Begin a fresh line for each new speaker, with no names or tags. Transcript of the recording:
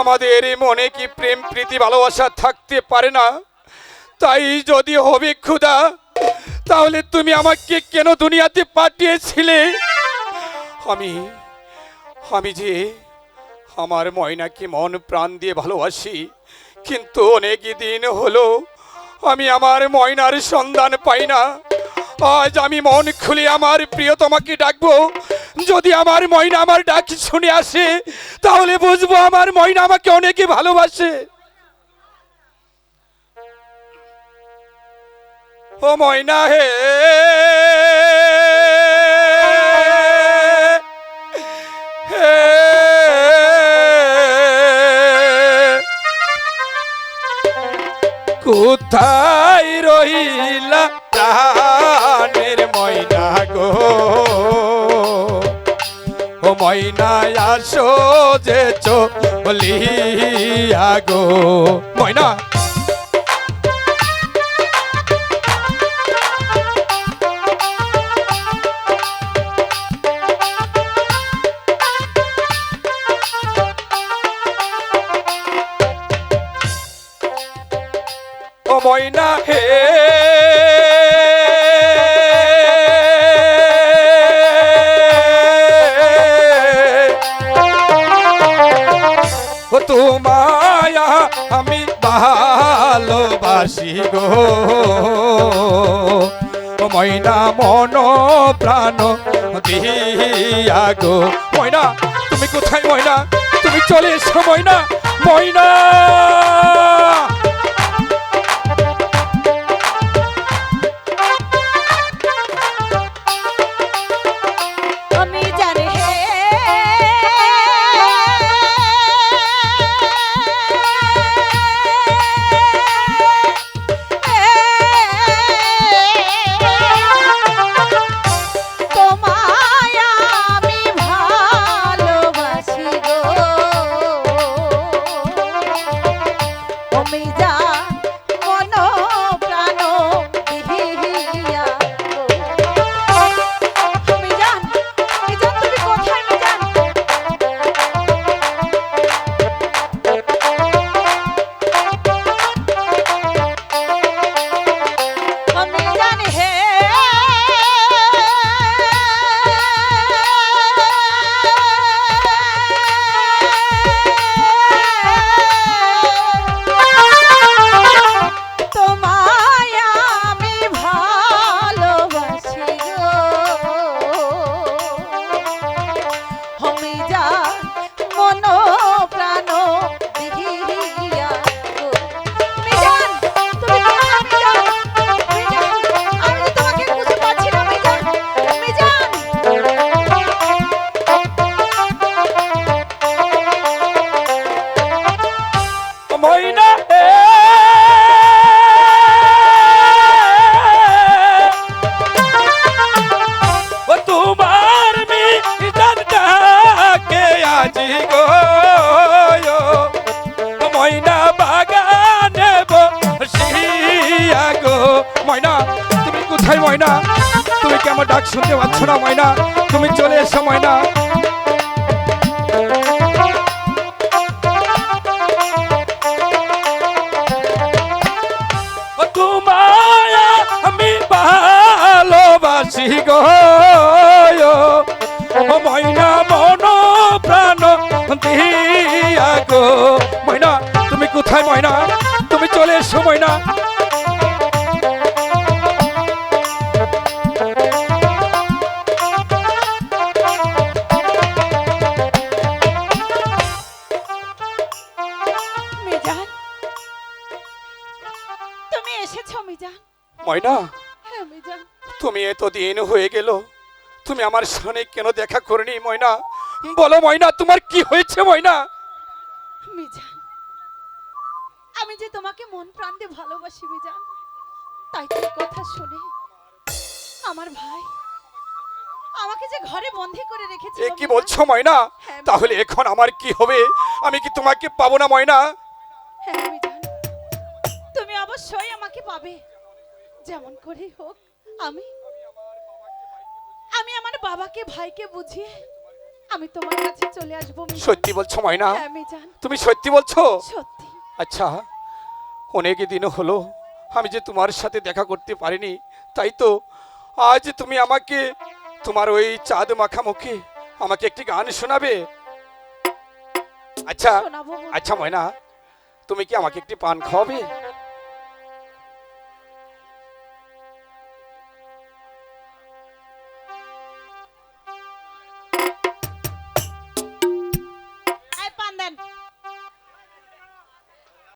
আমাদের মনে কি প্রেম, প্রীতি, ভালোবাসা থাকতে পারে না? তাই যদি হবে ক্ষুদা তাহলে তুমি আমাকে কেন দুনিয়াতে পাঠিয়েছিলে? আমি আমি যে আমার ময়নাকে মন প্রাণ দিয়ে ভালোবাসি, কিন্তু অনেক দিন হলো আমি আমার ময়নার সন্ধান পাই না। আজ আমি মন খুলে আমার প্রিয় তোমাকে ডাকবো যদি আমার ময়না আমার ডাক শুনে আসে, তাহলে বুঝব আমার ময়না আমাকে অনেকে ভালোবাসে। ও ময়না হে কোথায় রহিলা প্রাণের ময়না গো? ও ময়না আসো যে চলিয়া গো। ময়না। ময়না হে ভালোবাসি ময়না মন প্রাণ দিয়া গো। ময়না, তুমি কোথায় ময়না? তুমি চলে এসো ময়না। ময়না!
কোথায়
ময়না? তুমি কি আমার ডাক শুনতে পাচ্ছ না ময়না? তুমি চলে এসো ময়না। ভালোবাসি গো ময়না মন প্রাণ দিয়া গো। ময়না তুমি কোথায় ময়না? তুমি চলে এসো ময়না।
তুমি এসেছ মিজান।
ময়না তুমি এতদিন হয়ে গেল তুমি আমার সামনে কেন দেখা করনি ময়না? বলো ময়না তোমার কি হয়েছে ময়না?
মিজান আমি যে তোমাকে মন প্রাণ দিয়ে ভালোবাসি মিজান তাই তোর কথা শুনে আমার ভাই আমাকে যে ঘরে বন্দি করে রেখেছে
এ কি বলছো ময়না?
হ্যাঁ,
তাহলে এখন আমার কি হবে? আমি কি তোমাকে পাবো না ময়না?
হ্যাঁ মিজান। তুমি অবশ্যই আমাকে পাবে। যেমন করে হোক আমি আমি আমার বাবাকে ভাইকে বুঝিয়ে আমি তোমার কাছে চলে আসব
সত্যি বলছো ময়না?
হ্যাঁ মিজান।
তুমি সত্যি বলছো?
সত্যি।
আচ্ছা অনেক দিন হলো আমি যে তোমার সাথে দেখা করতে পারিনি তাই তো আজ তুমি আমাকে তোমার ওই চাঁদ মাখা মুখে আমাকে একটি গান শোনাবে? আচ্ছা আচ্ছা ময়না তুমি কি আমাকে একটি পান খাওয়াবে?